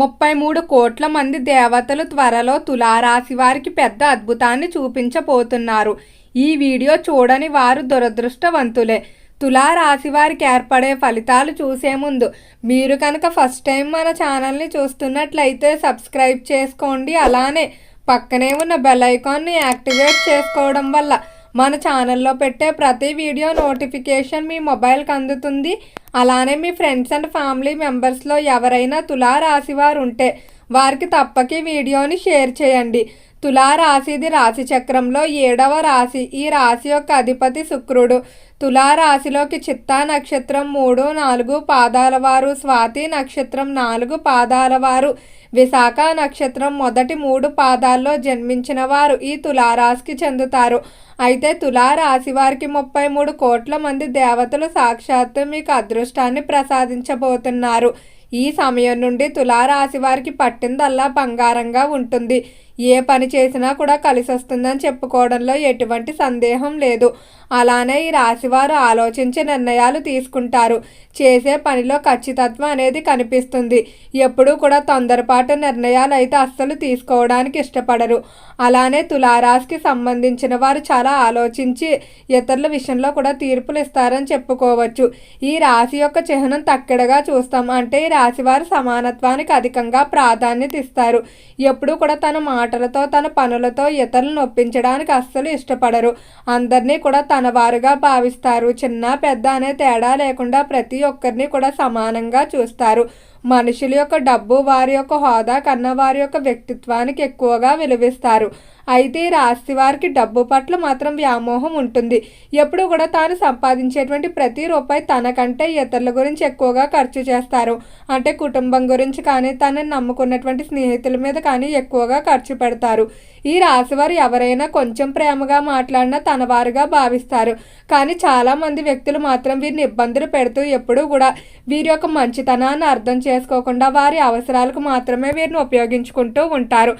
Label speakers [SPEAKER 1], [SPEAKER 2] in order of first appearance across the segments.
[SPEAKER 1] ముప్పై మూడు కోట్ల మంది దేవతలు త్వరలో తులారాశి వారికి పెద్ద అద్భుతాన్ని చూపించబోతున్నారు. ఈ వీడియో చూడని వారు దురదృష్టవంతులే. తులారాశి వారికి ఏర్పడే ఫలితాలు చూసే ముందు మీరు కనుక ఫస్ట్ టైం మన ఛానల్ని చూస్తున్నట్లయితే సబ్స్క్రైబ్ చేసుకోండి. అలానే పక్కనే ఉన్న బెల్ ఐకాన్ని యాక్టివేట్ చేసుకోవడం వల్ల మన ఛానల్లో పెట్టే ప్రతి వీడియో నోటిఫికేషన్ మీ మొబైల్కి అందుతుంది. అలానే మీ ఫ్రెండ్స్ అండ్ ఫ్యామిలీ మెంబర్స్లో ఎవరైనా తులా రాశివారు ఉంటే వారికి తప్పకి వీడియోని షేర్ చేయండి. తులారాశిది రాశి చక్రంలో ఏడవ రాశి. ఈ రాశి యొక్క అధిపతి శుక్రుడు. తులారాశిలోకి చిత్తా నక్షత్రం మూడు నాలుగు పాదాల వారు. స్వాతి నక్షత్రం నాలుగు పాదాల వారు. విశాఖ నక్షత్రం మొదటి మూడు పాదాల్లో జన్మించిన వారు. ఈ తులారాశికి చెందుతారు. అయితే తులారాశి వారికి ముప్పై మూడు కోట్ల మంది దేవతలు సాక్షాత్తు మీకు అదృష్టాన్ని ప్రసాదించబోతున్నారు. ఈ సమయం నుండి తులారాశి వారికి పట్టిందల్లా బంగారంగా ఉంటుంది. ఏ పని చేసినా కూడా కలిసి వస్తుందని చెప్పుకోవడంలో ఎటువంటి సందేహం లేదు. అలానే ఈ రాశివారు ఆలోచించి నిర్ణయాలు తీసుకుంటారు. చేసే పనిలో ఖచ్చితత్వం అనేది కనిపిస్తుంది. ఎప్పుడూ కూడా తొందరపాటు నిర్ణయాలు అయితే అస్సలు తీసుకోవడానికి ఇష్టపడరు. అలానే తులారాశికి సంబంధించిన వారు చాలా ఆలోచించి ఇతరుల విషయంలో కూడా తీర్పులు ఇస్తారని చెప్పుకోవచ్చు. ఈ రాశి యొక్క చిహ్నం తక్కడగా చూస్తాం. అంటే ఈ రాశి వారు సమానత్వానికి అధికంగా ప్రాధాన్యత ఇస్తారు. ఎప్పుడూ కూడా తన మాటలతో తన పనులతో ఇతరులను ఒప్పించడానికి అస్సలు ఇష్టపడరు. అందరినీ కూడా తన వారుగా భావిస్తారు. చిన్న పెద్ద అనే తేడా లేకుండా ప్రతి ఒక్కరిని కూడా సమానంగా చూస్తారు. మనుషుల యొక్క డబ్బు వారి యొక్క హోదా కన్నా వారి యొక్క వ్యక్తిత్వానికి ఎక్కువగా విలువిస్తారు. అయితే ఈ రాశి వారికి డబ్బు పట్ల మాత్రం వ్యామోహం ఉంటుంది. ఎప్పుడు కూడా తాను సంపాదించేటువంటి ప్రతి రూపాయి తనకంటే ఇతరుల గురించి ఎక్కువగా ఖర్చు చేస్తారు. అంటే కుటుంబం గురించి కానీ తనని నమ్ముకున్నటువంటి స్నేహితుల మీద కానీ ఎక్కువగా ఖర్చు పెడతారు. ఈ రాశివారు ఎవరైనా కొంచెం ప్రేమగా మాట్లాడినా తన వారుగా భావిస్తారు. కానీ చాలామంది వ్యక్తులు మాత్రం వీరిని ఇబ్బందులు పెడుతూ ఎప్పుడూ కూడా వీరి యొక్క మంచితనాన్ని అర్థం చేసుకోకుండా వారి అవసరాలకు మాత్రమే వీరిని ఉపయోగించుకుంటూ ఉంటారు.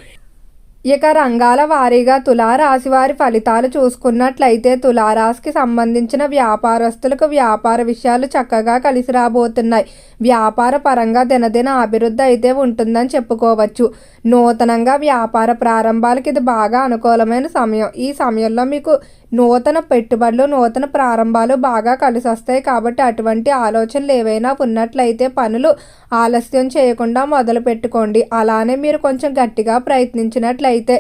[SPEAKER 1] ఇక రంగాల వారీగా తులారాశి వారి ఫలితాలు చూసుకున్నట్లయితే తులారాశికి సంబంధించిన వ్యాపారస్తులకు వ్యాపార విషయాలు చక్కగా కలిసి రాబోతున్నాయి. వ్యాపార పరంగా దినదిన అభివృద్ధి అయితే ఉంటుందని చెప్పుకోవచ్చు. నూతనంగా వ్యాపార ప్రారంభాలకు ఇది బాగా అనుకూలమైన సమయం. ఈ సమయంలో మీకు నూతన పెట్టుబడులు నూతన ప్రారంభాలు బాగా కలిసి వస్తాయి కాబట్టి అటువంటి ఆలోచనలు ఏవైనా ఉన్నట్లయితే పనులు ఆలస్యం చేయకుండా మొదలు పెట్టుకోండి అలానే మీరు కొంచెం గట్టిగా ప్రయత్నించినట్లయితే అయితే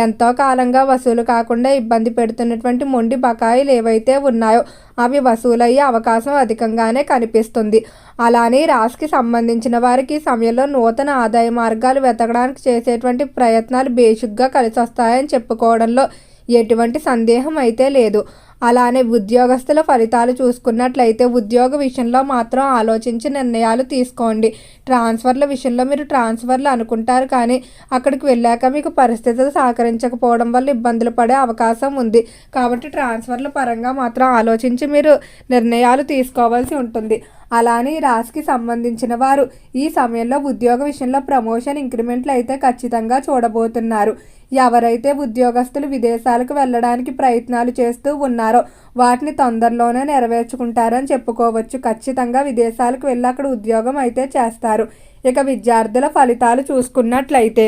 [SPEAKER 1] ఎంతో కాలంగా వసూలు కాకుండా ఇబ్బంది పెడుతున్నటువంటి మొండి బకాయిలు ఏవైతే ఉన్నాయో అవి వసూలయ్యే అవకాశం అధికంగానే కనిపిస్తుంది. అలానే రాశికి సంబంధించిన వారికి సమయంలో నూతన ఆదాయ మార్గాలు వెతకడానికి చేసేటువంటి ప్రయత్నాలు బేసిక్గా కలిసి వస్తాయని చెప్పుకోవడంలో ఎటువంటి సందేహం అయితే లేదు. అలానే ఉద్యోగస్తుల ఫలితాలు చూసుకున్నట్లయితే ఉద్యోగ విషయంలో మాత్రం ఆలోచించి నిర్ణయాలు తీసుకోండి. ట్రాన్స్ఫర్ల విషయంలో మీరు ట్రాన్స్ఫర్లు అనుకుంటారు కానీ అక్కడికి వెళ్ళాక మీకు పరిస్థితులు సహకరించకపోవడం వల్ల ఇబ్బందులు పడే అవకాశం ఉంది. కాబట్టి ట్రాన్స్ఫర్ల పరంగా మాత్రం ఆలోచించి మీరు నిర్ణయాలు తీసుకోవాల్సి ఉంటుంది. అలానే ఈ రాశికి సంబంధించిన వారు ఈ సమయంలో ఉద్యోగ విషయంలో ప్రమోషన్ ఇంక్రిమెంట్లు అయితే ఖచ్చితంగా చూడబోతున్నారు. ఎవరైతే ఉద్యోగస్తులు విదేశాలకు వెళ్ళడానికి ప్రయత్నాలు చేస్తూ ఉన్నారో వాటిని తొందరలోనే నెరవేర్చుకుంటారని చెప్పుకోవచ్చు. ఖచ్చితంగా విదేశాలకు వెళ్ళి అక్కడ ఉద్యోగం అయితే చేస్తారు. ఇక విద్యార్థుల ఫలితాలు చూసుకున్నట్లయితే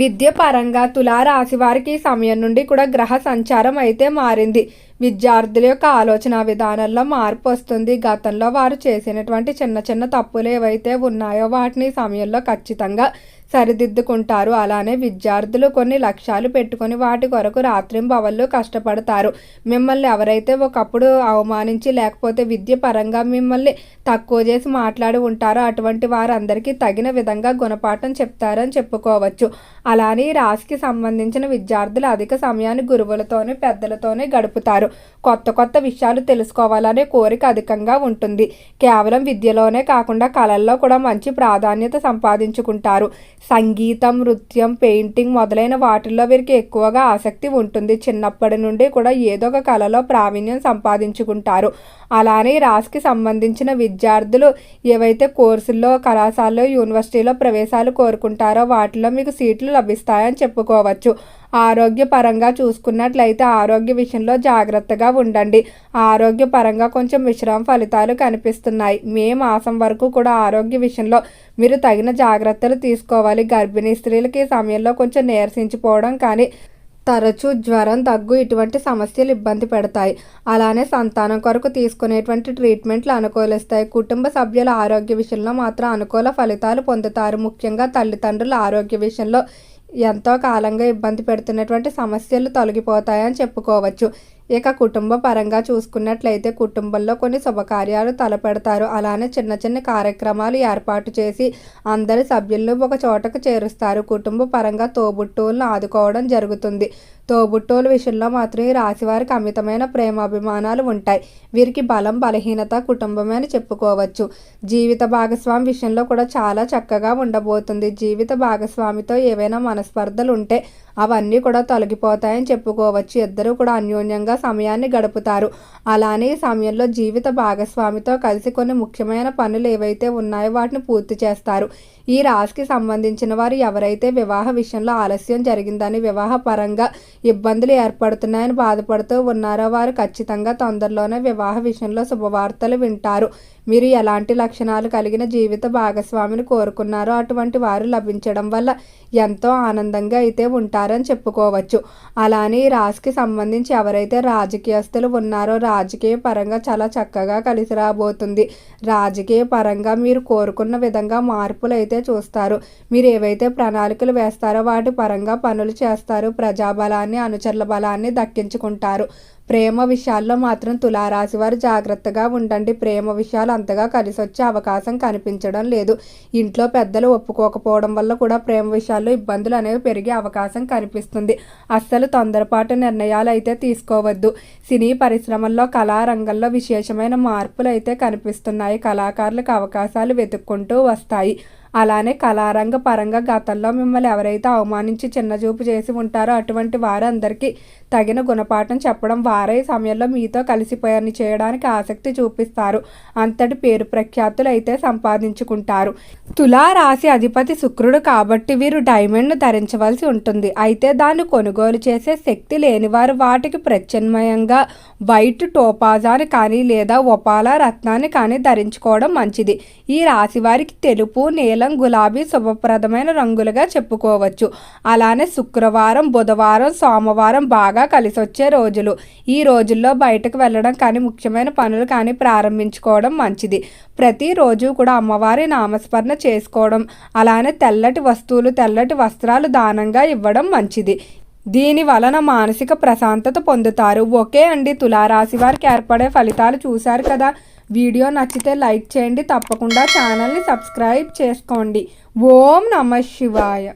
[SPEAKER 1] విద్య పరంగా తులారాశి వారికి ఈ సమయం నుండి కూడా గ్రహ సంచారం అయితే మారింది. విద్యార్థుల యొక్క ఆలోచన విధానంలో మార్పు వస్తుంది. గతంలో వారు చేసినటువంటి చిన్న చిన్న తప్పులు ఏవైతే ఉన్నాయో వాటిని సమయంలో ఖచ్చితంగా సరిదిద్దుకుంటారు. అలానే విద్యార్థులు కొన్ని లక్ష్యాలు పెట్టుకొని వాటి కొరకు రాత్రింబవళ్ళు కష్టపడతారు. మిమ్మల్ని ఎవరైతే ఒకప్పుడు అవమానించి లేకపోతే విద్య పరంగా మిమ్మల్ని తక్కువ చేసి మాట్లాడి ఉంటారో అటువంటి వారందరికీ తగిన విధంగా గుణపాఠం చెప్తారని చెప్పుకోవచ్చు. అలానే రాశికి సంబంధించిన విద్యార్థులు అధిక సమయాన్ని గురువులతోనే పెద్దలతోనే గడుపుతారు. కొత్త కొత్త విషయాలు తెలుసుకోవాలనే కోరిక అధికంగా ఉంటుంది. కేవలం విద్యలోనే కాకుండా కళల్లో కూడా మంచి ప్రాధాన్యత సంపాదించుకుంటారు. సంగీతం నృత్యం పెయింటింగ్ మొదలైన వాటిల్లో వీరికి ఎక్కువగా ఆసక్తి ఉంటుంది. చిన్నప్పటి నుండి కూడా ఏదో ఒక కళలో ప్రావీణ్యం సంపాదించుకుంటారు. అలానే రాస్కి సంబంధించిన విద్యార్థులు ఏవైతే కోర్సుల్లో కళాశాలలో యూనివర్సిటీలో ప్రవేశాలు కోరుకుంటారో వాటిలో మీకు సీట్లు లభిస్తాయని చెప్పుకోవచ్చు. ఆరోగ్యపరంగా చూసుకున్నట్లయితే ఆరోగ్య విషయంలో జాగ్రత్తగా ఉండండి. ఆరోగ్యపరంగా కొంచెం విశ్రామ ఫలితాలు కనిపిస్తున్నాయి. మే మాసం వరకు కూడా ఆరోగ్య విషయంలో మీరు తగిన జాగ్రత్తలు తీసుకోవాలి. గర్భిణీ స్త్రీలకి ఈ సమయంలో కొంచెం నీరసించిపోవడం కానీ తరచూ జ్వరం దగ్గు ఇటువంటి సమస్యలు ఇబ్బంది పెడతాయి. అలానే సంతానం కొరకు తీసుకునేటువంటి ట్రీట్మెంట్లు అనుకూలిస్తాయి. కుటుంబ సభ్యుల ఆరోగ్య విషయంలో మాత్రం అనుకూల ఫలితాలు పొందుతారు. ముఖ్యంగా తల్లిదండ్రుల ఆరోగ్య విషయంలో ఎంతో కాలంగా ఇబ్బంది పెడుతున్నటువంటి సమస్యలు తొలగిపోతాయని చెప్పుకోవచ్చు. ఇక కుటుంబ పరంగా చూసుకున్నట్లయితే కుటుంబంలో కొన్ని శుభకార్యాలు తలపెడతారు. అలానే చిన్న చిన్న కార్యక్రమాలు ఏర్పాటు చేసి అందరి సభ్యులను ఒక చోటకు చేరుస్తారు. కుటుంబ పరంగా తోబుట్టువులను ఆదుకోవడం జరుగుతుంది. తోబుట్టువుల విషయంలో మాత్రం ఈ రాశివారికి అమితమైన ప్రేమాభిమానాలు ఉంటాయి. వీరికి బలం బలహీనత కుటుంబమే అని చెప్పుకోవచ్చు. జీవిత భాగస్వామి విషయంలో కూడా చాలా చక్కగా ఉండబోతుంది. జీవిత భాగస్వామితో ఏవైనా మనస్పర్ధలు ఉంటే అవన్నీ కూడా తొలగిపోతాయని చెప్పుకోవచ్చు. ఇద్దరు కూడా అన్యోన్యంగా సమయాన్ని గడుపుతారు. అలానే ఈ సమయంలో జీవిత భాగస్వామితో కలిసి కొన్ని ముఖ్యమైన పనులు ఏవైతే ఉన్నాయో వాటిని పూర్తి చేస్తారు. ఈ రాశికి సంబంధించిన వారు ఎవరైతే వివాహ విషయంలో ఆలస్యం జరిగిందని వివాహ పరంగా ఇబ్బందులు ఏర్పడుతున్నాయని బాధపడుతూ ఉన్నారో వారు ఖచ్చితంగా తొందరలోనే వివాహ విషయంలో శుభవార్తలు వింటారు. మీరు ఎలాంటి లక్షణాలు కలిగిన జీవిత భాగస్వామిని కోరుకున్నారో అటువంటి వారు లభించడం వల్ల ఎంతో ఆనందంగా అయితే ఉంటారని చెప్పుకోవచ్చు. అలానే ఈ రాశికి సంబంధించి ఎవరైతే రాజకీయస్తులు ఉన్నారో రాజకీయ పరంగా చాలా చక్కగా కలిసి రాబోతుంది. రాజకీయ పరంగా మీరు కోరుకున్న విధంగా మార్పులు అయితే చూస్తారు. మీరు ఏవైతే ప్రణాళికలు వేస్తారో వాటి పరంగా పనులు చేస్తారు. ప్రజాబలాన్ని అనుచరుల బలాన్ని దక్కించుకుంటారు. ప్రేమ విషయాల్లో మాత్రం తులారాశి వారు జాగ్రత్తగా ఉండండి. ప్రేమ విషయాలు అంతగా కలిసి వచ్చే అవకాశం కనిపించడం లేదు. ఇంట్లో పెద్దలు ఒప్పుకోకపోవడం వల్ల కూడా ప్రేమ విషయాల్లో ఇబ్బందులు అనేవి పెరిగే అవకాశం కనిపిస్తుంది. అస్సలు తొందరపాటు నిర్ణయాలు అయితే తీసుకోవద్దు. సినీ పరిశ్రమల్లో కళారంగంలో విశేషమైన మార్పులు అయితే కనిపిస్తున్నాయి. కళాకారులకు అవకాశాలు వెతుక్కుంటూ వస్తాయి. అలానే కళారంగ పరంగా గతంలో మిమ్మల్ని ఎవరైతే అవమానించి చిన్నచూపు చేసి ఉంటారో అటువంటి వారందరికీ తగిన గుణపాఠం చెప్పడం వారు సమయంలో మీతో కలిసిపోయాన్ని చేయడానికి ఆసక్తి చూపిస్తారు. అంతటి పేరు ప్రఖ్యాతులు అయితే సంపాదించుకుంటారు. తులా రాశి అధిపతి శుక్రుడు కాబట్టి వీరు డైమండ్ను ధరించవలసి ఉంటుంది. అయితే దాన్ని కొనుగోలు చేసే శక్తి లేనివారు వాటికి ప్రత్యామ్నాయంగా వైట్ టోపాజాని కానీ లేదా ఒపాల రత్నాన్ని కానీ ధరించుకోవడం మంచిది. ఈ రాశి వారికి తెలుపు నీలం గులాబీ శుభప్రదమైన రంగులుగా చెప్పుకోవచ్చు. అలానే శుక్రవారం బుధవారం సోమవారం బాగా కలిసి వచ్చే రోజులు. ఈ రోజుల్లో బయటకు వెళ్ళడం కానీ ముఖ్యమైన పనులు కానీ ప్రారంభించుకోవడం మంచిది. ప్రతిరోజు కూడా అమ్మవారి నామస్మరణ చేసుకోవడం అలానే తెల్లటి వస్తువులు తెల్లటి వస్త్రాలు దానంగా ఇవ్వడం మంచిది. దీని వలన మానసిక ప్రశాంతత పొందుతారు. ఓకే అండి. తులారాశి వారికి ఏర్పడే ఫలితాలు చూశారు కదా? వీడియో నచ్చితే లైక్ చేయండి. తప్పకుండా ఛానల్ని సబ్స్క్రైబ్ చేసుకోండి. ఓం నమ శివాయ.